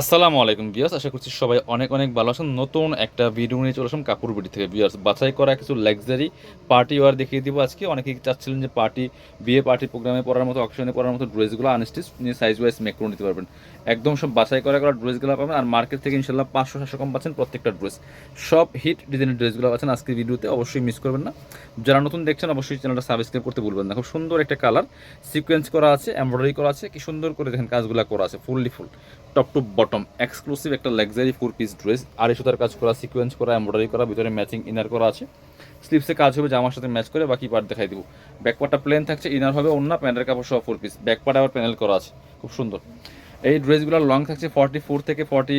আসসালামু আলাইকুম বিয়াস আশা করছি সবাই অনেক অনেক ভালো আছেন। নতুন একটা ভিডিও নিয়ে চলে আসলাম কাপড় বিড়ি থেকে। বিয়াস বাছাই করা কিছু লাক্সারি পার্টি ওয়ার দেখিয়ে দিব আজকে। অনেকেই চাচ্ছিলেন যে পার্টি বিয়ে পার্টি প্রোগ্রামে পড়ার মতো অকশনে পড়ার মতো ড্রেসগুলো আনস্টিচ, নিয়ে সাইজ ওয়াইজ মেক করে নিতে পারবেন। একদম সব বাছাই করা করা ড্রেসগুলো পাবেন আর মার্কেট থেকে ইনশাল্লাহ পাঁচশো, সাতশো কম পাচ্ছেন প্রত্যেকটা ড্রেস সব হিট ডিজাইনের ড্রেসগুলো পাচ্ছেন আজকের ভিডিওতে অবশ্যই মিস করবেন না। যারা নতুন দেখছেন, অবশ্যই চ্যানেলটা সাবস্ক্রাইব করতে ভুলবেন না। খুব সুন্দর একটা কালার সিকোয়েন্স করা আছে এমব্রয়ডারি করা আছে, কি সুন্দর করে দেখেন কাজগুলো করা আছে fully full top to bottom. Exclusive একটা লাক্সারি ফোর পিস ড্রেস আড়াই সুতার কাজ করা সিকোয়েন্স করা এমব্রয়ডারি করা, ভিতরে ম্যাচিং ইনার করা আছে। স্লিপসে কাজ হবে, জামার সাথে ম্যাচ করে, বাকি পার্ট দেখাই দিব। ব্যাকপার্টটা প্লেন থাকছে ইনার হবে অন্য প্যান্টের কাপড় সহ ফোর পিস ব্যাকপার্ট আবার প্যানেল করা আছে, খুব সুন্দর। এই ড্রেসগুলোর লং থাকছে ফর্টি ফোর থেকে ফর্টি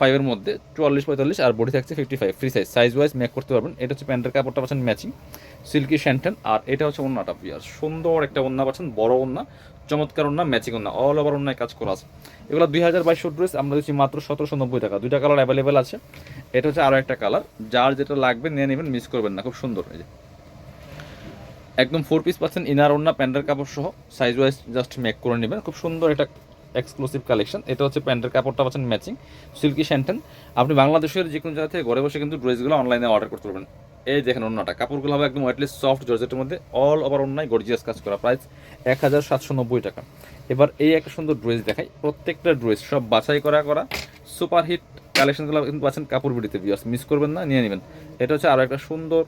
ফাইভের মধ্যে, চুয়াল্লিশ, পঁয়তাল্লিশ আর বডি থাকছে fifty five free size size wise make করতে পারবেন। এটা হচ্ছে প্যান্টের কাপড়টা পাচ্ছেন ম্যাচিং সিল্কি শ্যান্টেন আর এটা হচ্ছে অন্যটা পিয়ার সুন্দর একটা ওন্না পাচ্ছেন, বড় ওন্না, চমৎকার ওন্না ম্যাচিং ওন্না অল ওভার ওন্নায় কাজ করা আছে। এগুলো দুই হাজার বাইশশো ড্রেস আমরা দিচ্ছি মাত্র সতেরোশো নব্বই টাকা। দুইটা কালার অ্যাভেলেবেল আছে। এটা হচ্ছে আরও একটা কালার যার যেটা লাগবে নিয়ে নেবেন মিস করবেন না, খুব সুন্দর, এই যে। একদম ফোর পিস পাচ্ছেন ইনার ওন্না, প্যান্টের কাপড় সহ। সাইজ ওয়াইজ জাস্ট মেক করে নেবেন। খুব সুন্দর একটা এক্সক্লুসিভ কালেকশন এটা হচ্ছে প্যান্টের কাপড়টা পাচ্ছেন ম্যাচিং সিল্কি শ্যান্টেন আপনি বাংলাদেশের যে কোনো জায়গা থেকে ঘরে বসে কিন্তু ড্রেসগুলো অনলাইনে অর্ডার করতে পারবেন। এই দেখেন অন্যটা কাপড়গুলো হবে একদম ওয়েটলেস সফট জর্জেটের মধ্যে অল ওভার অন্যায় গর্জিয়াস কাজ করা। প্রাইস এক হাজার সাতশো নব্বই টাকা। এবার এই একটা সুন্দর ড্রেস দেখাই। প্রত্যেকটা ড্রেস সব বাছাই করা করা। সুপার হিট কালেকশনগুলো কিন্তু পাচ্ছেন কাপড় বিড়িতে। বিয়ার্স মিস করবেন না, নিয়ে নেবেন। এটা হচ্ছে আরও একটা সুন্দর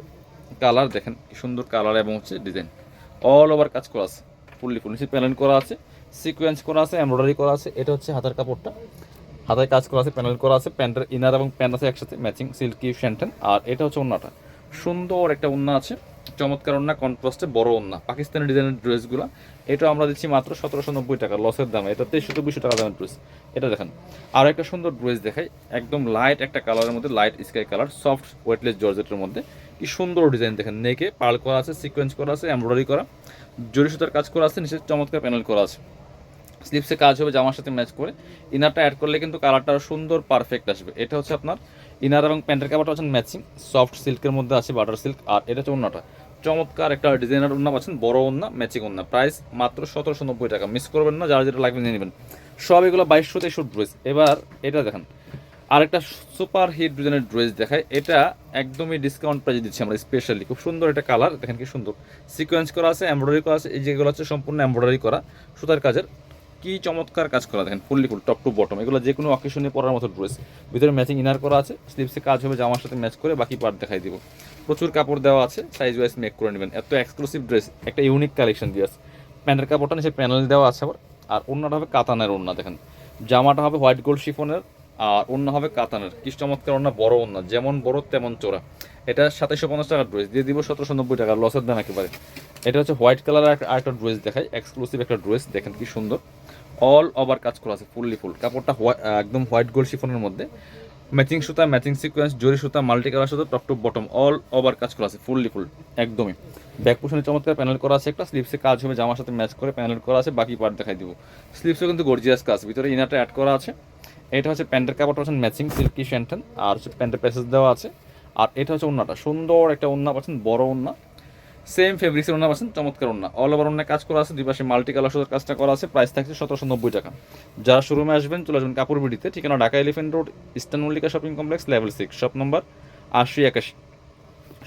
কালার দেখেন কি সুন্দর কালার এবং হচ্ছে ডিজাইন অল ওভার কাজ করা আছে। ফুললি ফুল নিচে প্যানেল করা আছে। সিকোয়েন্স করা আছে, এমব্রয়ডারি করা আছে, এটা হচ্ছে হাতার কাপড়টা। হাতায় কাজ করা আছে, প্যানেল করা আছে, প্যান্টের ইনার এবং প্যান্ট আছে একসাথে ম্যাচিং সিল্কি শ্যান্টেন আর এটা হচ্ছে ওন্নাটা। সুন্দর একটা ওন্না আছে, চমৎকার ওন্না কন্ট্রাস্টে বড় ওন্না, পাকিস্তানি ডিজাইনের ড্রেসগুলো এটা আমরা দিচ্ছি মাত্র সতেরোশো নব্বই টাকা লসের দামে। এটা তেইশশো চব্বিশশো টাকা দামের ড্রেস এটা দেখেন, আর একটা সুন্দর ড্রেস দেখাই, একদম লাইট একটা কালারের মধ্যে light sky colour soft weightless জর্জেটের মধ্যে। কি সুন্দর ডিজাইন দেখেন নেকে পার্ল করা আছে সিকোয়েন্স করা আছে এমব্রয়ডারি করা। জরি সুতার কাজ করা আছে, নিচে চমৎকার প্যানেল করা আছে। স্লিপসে কাজ হবে জামার সাথে ম্যাচ করে। ইনারটা অ্যাড করলে কিন্তু কালারটা সুন্দর পারফেক্ট আসবে। এটা হচ্ছে আপনার ইনার এবং প্যান্টের কাপড়টা হচ্ছে ম্যাচিং সফট সিল্কের মধ্যে আছে বাটার সিল্ক আর এটা হচ্ছে অন্যটা চমৎকার একটা ডিজাইনার ওন্না পাচ্ছেন, বড় ওন্না ম্যাচিং ওন্না প্রাইস মাত্র সতেরোশো নব্বই টাকা। মিস করবেন না, যারা যেটা লাগবে নিয়ে নেবেন। সব এগুলো বাইশশো তেইশশো ড্রেস এবার এটা দেখেন, আরেকটা সুপার হিট ডিজাইনের ড্রেস দেখায়। এটা একদমই ডিসকাউন্ট প্রাইজে দিচ্ছি আমরা স্পেশালি খুব সুন্দর একটা কালার দেখেন কি সুন্দর। সিকোয়েন্স করা আছে এমব্রয়ডারি করা আছে, এই যেগুলো হচ্ছে সম্পূর্ণ এমব্রয়ডারি করা, সুতার কাজের। কি চমৎকার কাজ করা দেখেন, fully full top to bottom এগুলো যে কোনো অকেশনে পরার মতো ড্রেস ভিতরে ম্যাচিং ইনার করা আছে স্লিপসে কাজ হবে, জামার সাথে ম্যাচ করে বাকি পার্ট দেখাই দিব। প্রচুর কাপড় দেওয়া আছে সাইজ ওয়াইজ মেক করে নেবেন। এত এক্সক্লুসিভ ড্রেস একটা ইউনিক কালেকশন দিয়ে আছে। প্যান্টের কাপড়টা নিচে প্যানেল দেওয়া আছে আবার। আর অন্যটা হবে কাতানের অন্য দেখেন। জামাটা হবে হোয়াইট গোল্ড শিফনের আর অন্য হবে কাতানের। কি চমৎকার অন্য বড় অন্য যেমন বড় তেমন চোরা এটা সাতাইশশো পঞ্চাশ টাকার ড্রেস। দিয়ে দিব সতেরোশো নব্বই টাকা লসের দাম একেবারে। এটা হচ্ছে হোয়াইট কালার একটা ড্রেস দেখায় এক্সক্লুসিভ একটা ড্রেস, দেখেন কি সুন্দর। অল ওভার কাজ করা আছে ফুললি ফুল কাপড়টা একদম হোয়াইট গোল্ড শিফনের মধ্যে। ম্যাচিং সুতা ম্যাচিং সিকোয়েন্স জরি সুতা মাল্টি কালার সুতা top top bottom all over কাজ করা আছে ফুললি ফুল একদমই। ব্যাক পোশনে চমৎকার প্যানেল করা আছে একটা স্লিপসে কাজ হবে, জামার সাথে ম্যাচ করে প্যানেল করা আছে, বাকি পার্ট দেখাই দিব। স্লিপসও কিন্তু গর্জিয়াস কাজ, ভিতরে ইনারটা অ্যাড করা আছে। এটা হচ্ছে প্যান্টের কাপড়টা হচ্ছে ম্যাচিং সিল্কি শ্যান্টেন আর হচ্ছে প্যান্টের প্যাসেজ দেওয়া আছে। আর এটা হচ্ছে ওন্নাটা। সুন্দর একটা ওন্না পাচ্ছেন, বড় ওন্না। সেম ফেব্রিক্সের ওনা পাচ্ছেন, চমৎকার ওন্না। অল ওভার ওন্না কাজ করা আছে, দুই পাশে মাল্টি কালার সুতার কাজটা করা আছে প্রাইস থাকছে সতেরোশো নব্বই টাকা। যারা শোরুমে আসবেন, চলে আসবেন কাপড় বিডিতে, ঠিকানা Dhaka elephant road eastern Mallika shopping complex level six shop number আশি একাশি।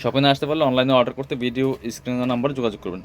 শপিংয়ে আসতে পারলে অনলাইনে অর্ডার করতে ভিডিও স্ক্রিনের নাম্বার যোগাযোগ করবেন।